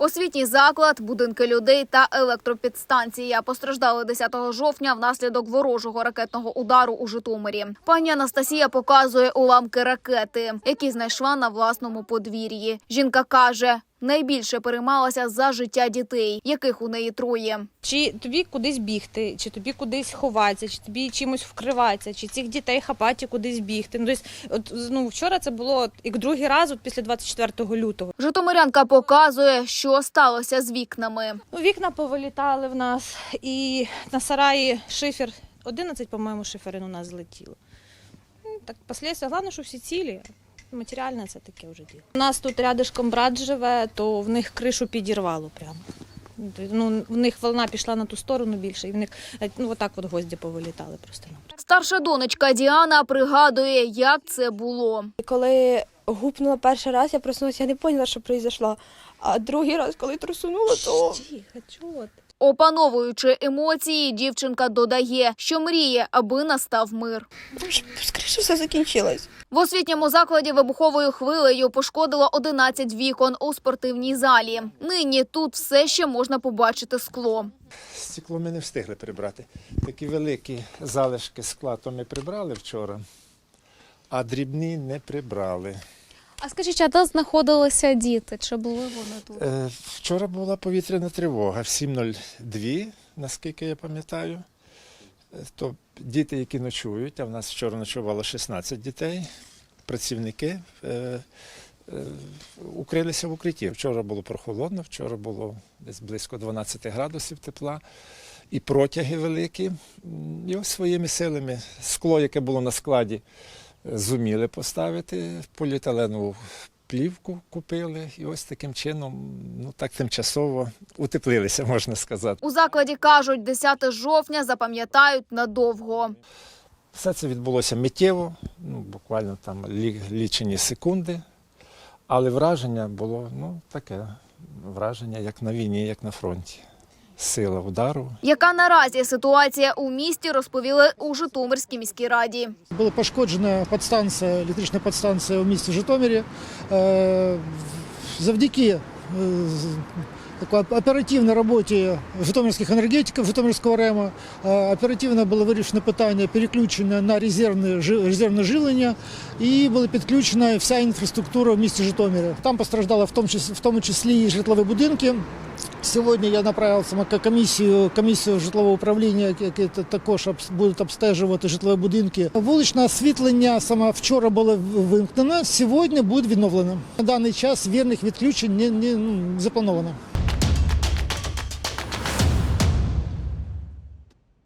Освітній заклад, будинки людей та електропідстанція постраждали 10 жовтня внаслідок ворожого ракетного удару у Житомирі. Пані Анастасія показує уламки ракети, які знайшла на власному подвір'ї. Жінка каже, найбільше переймалася за життя дітей, яких у неї троє. Чи тобі кудись бігти, чи тобі кудись ховатися, чи тобі чимось вкриватися, чи цих дітей хапати кудись бігти. Ну, тобто, от, ну, вчора це було як другий раз от, після 24 лютого. Житомирянка показує, що сталося з вікнами. Ну, вікна повилітали в нас, і на сараї шифер, 11, по-моєму, шиферин у нас злетіло. Ну, Так, послідствия, головне, що всі цілі. Матеріальне це таке вже діло. У нас тут рядишком брат живе, то в них кришу підірвало прямо. Ну, в них волна пішла на ту сторону більше, і в них ну, отак от гвозді повилітали просто. Старша донечка Діана пригадує, як це було. Коли гупнула перший раз, я проснулася, я не поняла, що произошло. А другий раз, коли трусунула, то Тихо, чого ти? Опановуючи емоції, дівчинка додає, що мріє, аби настав мир. Боже, скоріше все закінчилось. В освітньому закладі вибуховою хвилею пошкодило 11 вікон у спортивній залі. Нині тут все ще можна побачити скло. Стекло ми не встигли прибрати. Такі великі залишки скла то ми прибрали вчора, а дрібні не прибрали. А скажіть, а де знаходилися діти? Чи були вони тут? Е, Вчора була повітряна тривога в 7.02, наскільки я пам'ятаю. Е, То діти, які ночують, а в нас вчора ночувало 16 дітей, працівники е, е, укрилися в укритті. Вчора було прохолодно, вчора було десь близько 12 градусів тепла і протяги великі. І ось своїми силами скло, яке було на складі, зуміли поставити поліетиленову плівку купили, і ось таким чином, ну так тимчасово утеплилися, можна сказати. У закладі кажуть, 10 жовтня запам'ятають надовго. Все це відбулося миттєво, ну буквально там лічені секунди, але враження було ну таке враження, як на війні, як на фронті. Сила удару, Яка наразі ситуація у місті розповіли у Житомирській міській раді. Була пошкоджена подстанція, електрична подстанція у місті Житомирі. Е, Завдяки е, оперативній роботі житомирських енергетиків, Житомирського РЕМа, е, оперативно було вирішено питання переключення на резервне, резервне живлення і була підключена вся інфраструктура в місті Житомирі. Там постраждали в тому числі, в тому числі і житлові будинки. Сьогодні я направив саме комісію, житлового управління, яке також будуть обстежувати житлові будинки. Вуличне освітлення саме вчора було вимкнено, сьогодні буде відновлено. На даний час вірних відключень не, не, ну, не заплановано.